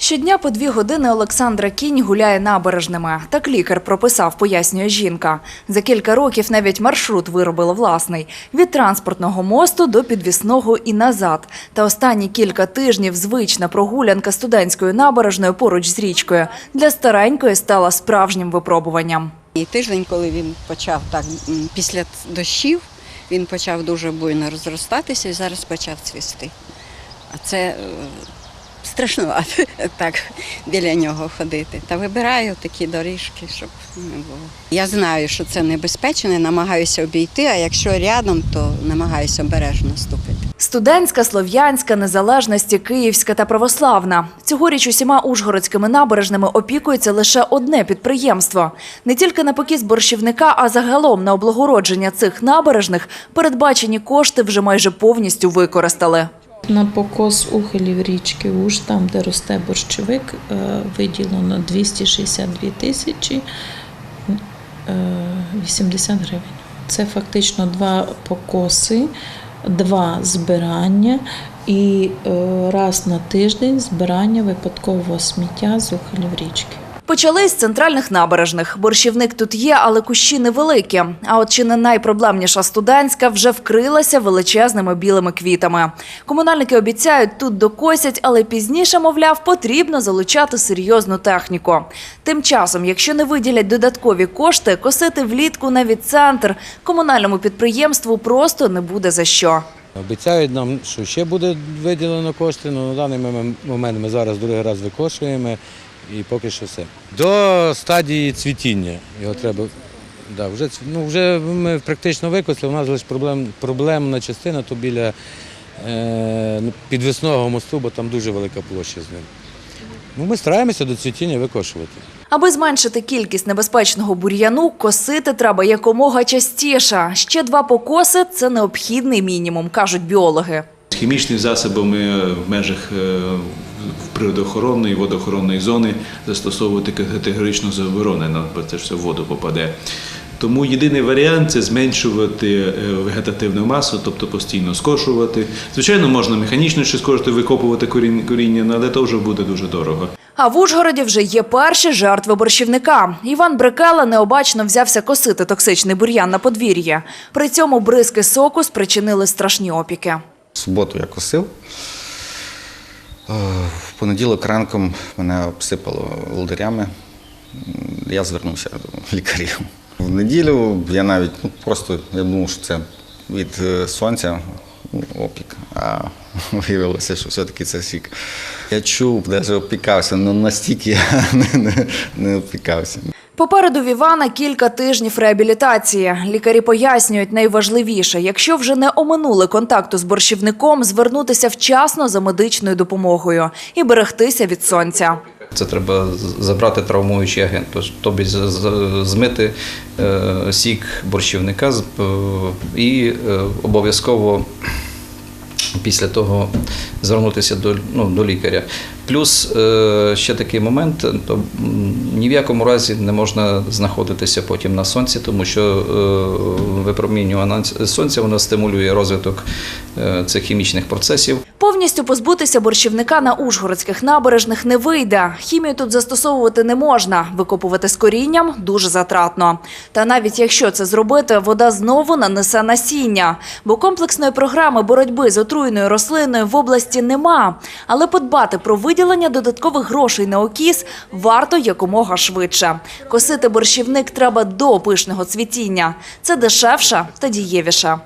Щодня по дві години Олександра Кінь гуляє набережними. Так лікар прописав, пояснює жінка. За кілька років навіть маршрут виробила власний від транспортного мосту до підвісного і назад. Та останні кілька тижнів звична прогулянка студентською набережною поруч з річкою для старенької стала справжнім випробуванням. І тиждень, коли він почав так після дощів, він почав дуже буйно розростатися і зараз почав цвісти. А це страшно так біля нього ходити. Та вибираю такі доріжки, щоб не було. Я знаю, що це небезпечно, намагаюся обійти, а якщо рядом, то намагаюся обережно ступити. Студентська, слов'янська, незалежності, київська та православна. Цьогоріч усіма ужгородськими набережними опікується лише одне підприємство. Не тільки на покіс борщівника, а загалом на облагородження цих набережних передбачені кошти вже майже повністю використали. На покос ухилів річки Уж, там, де росте борщовик, е, виділено 262 тисячі е, 80 гривень. Це фактично два покоси, два збирання і е, раз на тиждень збирання випадкового сміття з ухилів річки. Почали з центральних набережних. Борщівник тут є, але кущі невеликі. А от чи не найпроблемніша студентська вже вкрилася величезними білими квітами. Комунальники обіцяють, тут докосять, але пізніше, мовляв, потрібно залучати серйозну техніку. Тим часом, якщо не виділять додаткові кошти, косити влітку навіть центр комунальному підприємству просто не буде за що. Обіцяють нам, що ще буде виділено кошти, але на даний момент ми зараз другий раз викошуємо і поки що все. До стадії цвітіння його треба. Да, вже, ну, вже ми практично викосли, у нас лише проблем, проблемна частина то біля е, підвісного мосту, бо там дуже велика площа з ним. Ну, ми стараємося до цвітіння викошувати. Аби зменшити кількість небезпечного бур'яну, косити треба якомога частіше. Ще два покоси – це необхідний мінімум, кажуть біологи. Хімічними засобами в межах е, природоохоронної водоохоронної зони застосовувати категорично заборонено, бо це ж все в воду попаде. Тому єдиний варіант це зменшувати е, вегетативну масу, тобто постійно скошувати. Звичайно, можна механічно ще скошувати, викопувати коріння, але це вже буде дуже дорого. А в Ужгороді вже є перші жертви борщівника. Іван Брикела необачно взявся косити токсичний бур'ян на подвір'ї. При цьому бризки соку спричинили страшні опіки. В суботу я косив. Е, В понеділок ранком мене обсипало волдирями. Я звернувся до лікарів. В неділю я навіть ну, просто я думав, що це від е, сонця ну, опік, а виявилося, що все-таки це сік. Я чув, навіть опікався, але настільки я не, не, не опікався. Попереду в Івана кілька тижнів реабілітації. Лікарі пояснюють найважливіше, якщо вже не оминули контакту з борщівником, звернутися вчасно за медичною допомогою і берегтися від сонця. Це треба забрати травмуючий агент, тобі змити е, сік борщівника е, і е, обов'язково після того звернутися до, ну, до лікаря. Плюс е, ще такий момент, то ні в якому разі не можна знаходитися потім на сонці, тому що е, випромінювання сонця воно стимулює розвиток е, цих хімічних процесів. Повністю позбутися борщівника на ужгородських набережних не вийде. Хімію тут застосовувати не можна. Викопувати з корінням дуже затратно. Та навіть якщо це зробити, вода знову нанесе насіння. Бо комплексної програми боротьби з отруєною рослиною в області нема. Але подбати про виділення додаткових грошей на окіс варто якомога швидше. Косити борщівник треба до пишного цвітіння. Це дешевше та дієвіше.